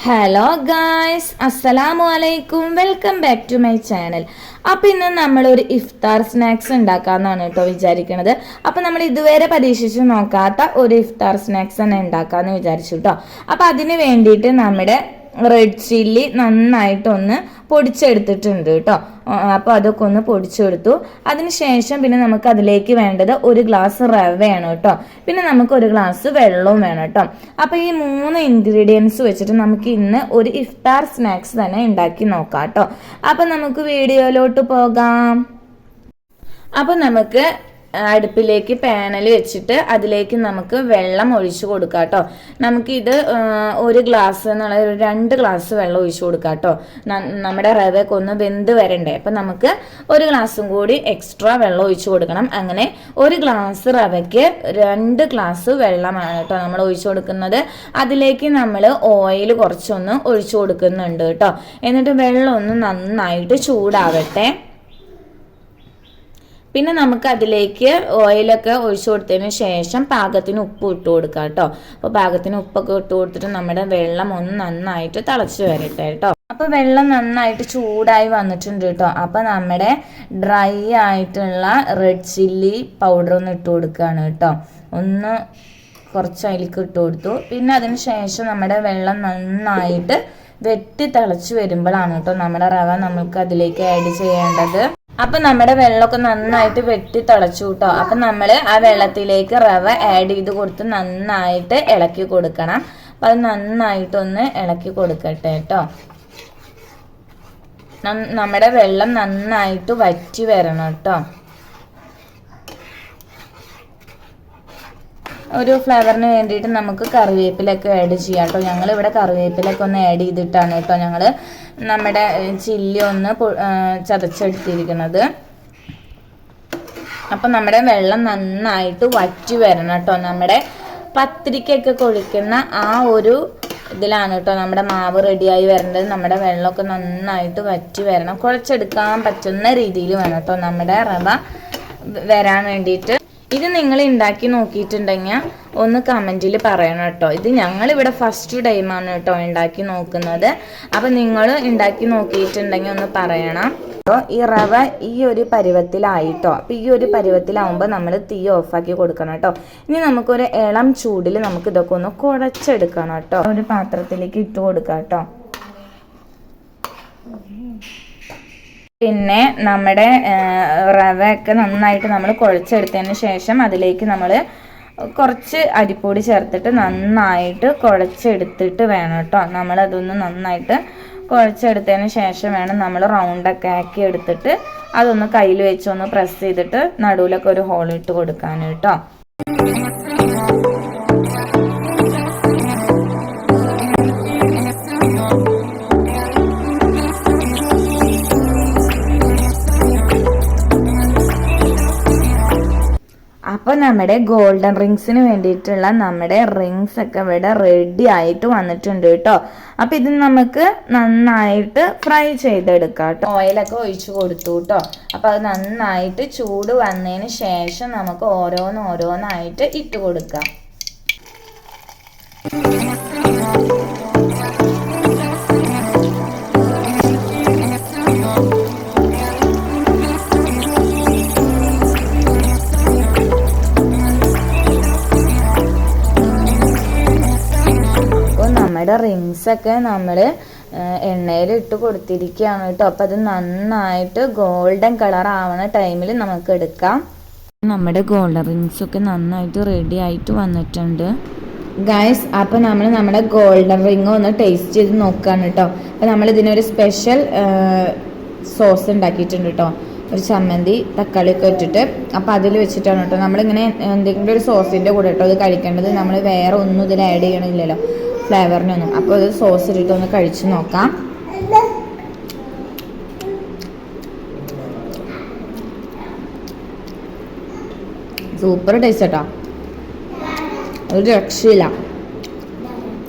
Hello guys അസ്സലാമു അലൈക്കും welcome back to my channel അപ്പം ഇന്ന് നമ്മളൊരു ഇഫ്താർ സ്നാക്സ് ഉണ്ടാക്കാമെന്നാണ് കേട്ടോ വിചാരിക്കുന്നത് അപ്പം നമ്മൾ ഇതുവരെ പരീക്ഷിച്ച് നോക്കാത്ത ഒരു ഇഫ്താർ സ്നാക്സ് തന്നെ ഉണ്ടാക്കാമെന്ന് വിചാരിച്ചു കേട്ടോ. അപ്പം അതിന് വേണ്ടിയിട്ട് നമ്മുടെ റെഡ് ചില്ലി നന്നായിട്ടൊന്ന് പൊടിച്ചെടുത്തിട്ടുണ്ട് കേട്ടോ. അപ്പോൾ അതൊക്കെ ഒന്ന് പൊടിച്ചെടുത്തു. അതിനുശേഷം പിന്നെ നമുക്ക് അതിലേക്ക് വേണ്ടത് ഒരു ഗ്ലാസ് റവയാണ് കേട്ടോ. പിന്നെ നമുക്ക് ഒരു ഗ്ലാസ് വെള്ളവും വേണം കേട്ടോ. അപ്പോൾ ഈ മൂന്ന് ഇൻഗ്രീഡിയൻസ് വെച്ചിട്ട് നമുക്ക് ഇന്ന് ഒരു ഇഫ്താർ സ്നാക്സ് തന്നെ ഉണ്ടാക്കി നോക്കാം കേട്ടോ. അപ്പോൾ നമുക്ക് വീഡിയോയിലോട്ട് പോകാം. അപ്പോൾ നമുക്ക് അടുപ്പിലേക്ക് പാനൽ വെച്ചിട്ട് അതിലേക്ക് നമുക്ക് വെള്ളം ഒഴിച്ചു കൊടുക്കാം കേട്ടോ. നമുക്കിത് ഒരു ഗ്ലാസ് എന്നുള്ള രണ്ട് ഗ്ലാസ് വെള്ളം ഒഴിച്ചു കൊടുക്കാം കേട്ടോ. നമ്മുടെ റവയൊക്കെ ഒന്ന് വെന്ത് വരണ്ടേ. അപ്പം നമുക്ക് ഒരു ഗ്ലാസ്സും കൂടി എക്സ്ട്രാ വെള്ളം ഒഴിച്ചു കൊടുക്കണം. അങ്ങനെ ഒരു ഗ്ലാസ് റവയ്ക്ക് രണ്ട് ഗ്ലാസ് വെള്ളമാണ് കേട്ടോ നമ്മൾ ഒഴിച്ചു കൊടുക്കുന്നത്. അതിലേക്ക് നമ്മൾ ഓയിൽ കുറച്ചൊന്ന് ഒഴിച്ചു കൊടുക്കുന്നുണ്ട് കേട്ടോ. എന്നിട്ട് വെള്ളം ഒന്ന് നന്നായിട്ട് ചൂടാവട്ടെ. പിന്നെ നമുക്ക് അതിലേക്ക് ഓയിലൊക്കെ ഒഴിച്ചു കൊടുത്തതിന് ശേഷം പാകത്തിന് ഉപ്പ് ഇട്ട് കൊടുക്കാം കേട്ടോ. അപ്പോൾ പാകത്തിന് ഉപ്പൊക്കെ ഇട്ട് കൊടുത്തിട്ട് നമ്മുടെ വെള്ളം ഒന്ന് നന്നായിട്ട് തിളച്ച് വരട്ടെ കേട്ടോ. അപ്പോൾ വെള്ളം നന്നായിട്ട് ചൂടായി വന്നിട്ടുണ്ട് കേട്ടോ. അപ്പോൾ നമ്മുടെ ഡ്രൈ ആയിട്ടുള്ള റെഡ് ചില്ലി പൗഡർ ഒന്ന് ഇട്ട് കൊടുക്കുകയാണ് കേട്ടോ. ഒന്ന് കുറച്ച് അതിലേക്ക് ഇട്ട് കൊടുത്തു. പിന്നെ അതിന് ശേഷം നമ്മുടെ വെള്ളം നന്നായിട്ട് വെട്ടി തിളച്ച് വരുമ്പോഴാണ് കേട്ടോ നമ്മുടെ റവ നമുക്ക് അതിലേക്ക് ആഡ് ചെയ്യേണ്ടത്. അപ്പൊ നമ്മുടെ വെള്ളമൊക്കെ നന്നായിട്ട് വെട്ടി തിളച്ചു കേട്ടോ അപ്പൊ നമ്മൾ ആ വെള്ളത്തിലേക്ക് റവ ആഡ് ചെയ്ത് കൊടുത്ത് നന്നായിട്ട് ഇളക്കി കൊടുക്കണം. അപ്പൊ അത് നന്നായിട്ടൊന്ന് ഇളക്കി കൊടുക്കട്ടെ കേട്ടോ നമ്മുടെ വെള്ളം നന്നായിട്ട് വറ്റി വരണം കേട്ടോ ഒരു ഫ്ലേവറിന് വേണ്ടിയിട്ട് നമുക്ക് കറിവേപ്പിലൊക്കെ ആഡ് ചെയ്യാം കേട്ടോ ഞങ്ങൾ ഇവിടെ കറിവേപ്പിലൊക്കെ ഒന്ന് ആഡ് ചെയ്തിട്ടാണ് കേട്ടോ ഞങ്ങൾ നമ്മുടെ ചില്ലി ഒന്ന് ചതച്ചെടുത്തിരിക്കുന്നത്. അപ്പം നമ്മുടെ വെള്ളം നന്നായിട്ട് വറ്റി വരണം കേട്ടോ നമ്മുടെ പത്തിരിക്കൊക്കെ കൊഴിക്കുന്ന ആ ഒരു ഇതിലാണ് കേട്ടോ നമ്മുടെ മാവ് റെഡിയായി വരേണ്ടത്. നമ്മുടെ വെള്ളമൊക്കെ നന്നായിട്ട് വറ്റി വരണം. കുഴച്ചെടുക്കാൻ പറ്റുന്ന രീതിയിൽ വേണം കേട്ടോ നമ്മുടെ റവ വരാൻ വേണ്ടിയിട്ട്. ഇത് നിങ്ങൾ ഉണ്ടാക്കി നോക്കിയിട്ടുണ്ടെങ്കിൽ ഒന്ന് കമന്റിൽ പറയണം കേട്ടോ. ഇത് ഞങ്ങളിവിടെ ഫസ്റ്റ് ടൈമാണ് കേട്ടോ ഉണ്ടാക്കി നോക്കുന്നത്. അപ്പം നിങ്ങൾ ഉണ്ടാക്കി നോക്കിയിട്ടുണ്ടെങ്കിൽ ഒന്ന് പറയണം. അപ്പോൾ ഈ റവ ഈ ഒരു പരുവത്തിലായിട്ടോ. അപ്പം ഈ ഒരു പരുവത്തിലാവുമ്പോൾ നമ്മൾ തീ ഓഫാക്കി കൊടുക്കണം കേട്ടോ. ഇനി നമുക്കൊരു ഇളം ചൂടിൽ നമുക്ക് ഇതൊക്കെ ഒന്ന് കുഴച്ചെടുക്കണം കേട്ടോ. ഒരു പാത്രത്തിലേക്ക് ഇട്ട് കൊടുക്കാം കേട്ടോ. പിന്നെ നമ്മുടെ റവ ഒക്കെ നന്നായിട്ട് നമ്മൾ കുഴച്ചെടുത്തതിന് ശേഷം അതിലേക്ക് നമ്മൾ കുറച്ച് അരിപ്പൊടി ചേർത്തിട്ട് നന്നായിട്ട് കുഴച്ചെടുത്തിട്ട് വേണം കേട്ടോ. നമ്മളതൊന്ന് നന്നായിട്ട് കുഴച്ചെടുത്തതിന് ശേഷം വേണം നമ്മൾ റൗണ്ടൊക്കെ ആക്കി എടുത്തിട്ട് അതൊന്ന് കയ്യിൽ വെച്ചൊന്ന് പ്രസ് ചെയ്തിട്ട് നടുവിലൊക്കെ ഒരു ഹോൾ ഇട്ട് കൊടുക്കാൻ കേട്ടോ. അപ്പോൾ നമ്മുടെ ഗോൾഡൻ റിങ്സിന് വേണ്ടിയിട്ടുള്ള നമ്മുടെ റിങ്സ് ഒക്കെ ഇവിടെ റെഡി ആയിട്ട് വന്നിട്ടുണ്ട് കേട്ടോ. അപ്പോൾ ഇത് നമുക്ക് നന്നായിട്ട് ഫ്രൈ ചെയ്തെടുക്കാം കേട്ടോ. ഓയിലൊക്കെ ഒഴിച്ചു കൊടുത്തു കേട്ടോ. അപ്പോൾ അത് നന്നായിട്ട് ചൂട് വന്നതിന് ശേഷം നമുക്ക് ഓരോന്നോരോന്നായിട്ട് ഇട്ട് കൊടുക്കാം. റിങ്സ് ഒക്കെ നമ്മൾ എണ്ണയിൽ ഇട്ട് കൊടുത്തിരിക്കുകയാണ് കേട്ടോ. അപ്പോൾ അത് നന്നായിട്ട് ഗോൾഡൻ കളർ ആവണ ടൈമിൽ നമുക്ക് എടുക്കാം. നമ്മുടെ ഗോൾഡൻ റിങ്സ് ഒക്കെ നന്നായിട്ട് റെഡി ആയിട്ട് വന്നിട്ടുണ്ട്. ഗായ്സ് അപ്പോൾ നമ്മൾ നമ്മുടെ ഗോൾഡൻ റിങ് ഒന്ന് ടേസ്റ്റ് ചെയ്ത് നോക്കുകയാണ് കേട്ടോ. അപ്പോൾ നമ്മൾ ഇതിനൊരു സ്പെഷ്യൽ സോസ് ഉണ്ടാക്കിയിട്ടുണ്ട് കേട്ടോ. ഒരു ചമ്മന്തി തക്കാളിയൊക്കെ ഇട്ടിട്ട്. അപ്പോൾ അതിൽ വെച്ചിട്ടാണ് കേട്ടോ. നമ്മളിങ്ങനെ എന്തെങ്കിലും ഒരു സോസിന്റെ കൂടെ കേട്ടോ അത് കഴിക്കേണ്ടത്. നമ്മൾ വേറെ ഒന്നും ഇതിൽ ആഡ് ചെയ്യണില്ലല്ലോ. ഫ്ലേവറിനൊന്നും. അപ്പോൾ അത് സോസ് ഇട്ടിട്ട് ഒന്ന് കഴിച്ച് നോക്കാം. സൂപ്പർ ടേസ്റ്റ് കേട്ടോ. ഒരു രക്ഷയില്ല.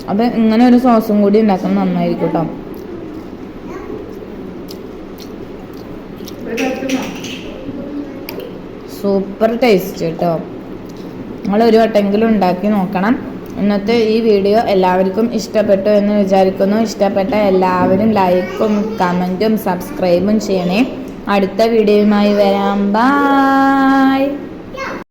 അപ്പം ഇങ്ങനെ ഒരു സോസും കൂടി ഉണ്ടാക്കുന്നത് നന്നായിരിക്കും കേട്ടോ. സൂപ്പർ ടേസ്റ്റ് കേട്ടോ. നിങ്ങൾ ഒരു വട്ടെങ്കിലും ഉണ്ടാക്കി നോക്കണം. ഇന്നത്തെ ഈ വീഡിയോ എല്ലാവർക്കും ഇഷ്ടപ്പെട്ടു എന്ന് വിചാരിക്കുന്നു. ഇഷ്ടപ്പെട്ട എല്ലാവരും ലൈക്കും കമന്റും സബ്സ്ക്രൈബും ചെയ്യണേ. അടുത്ത വീഡിയോയുമായി വരാം. ബായ്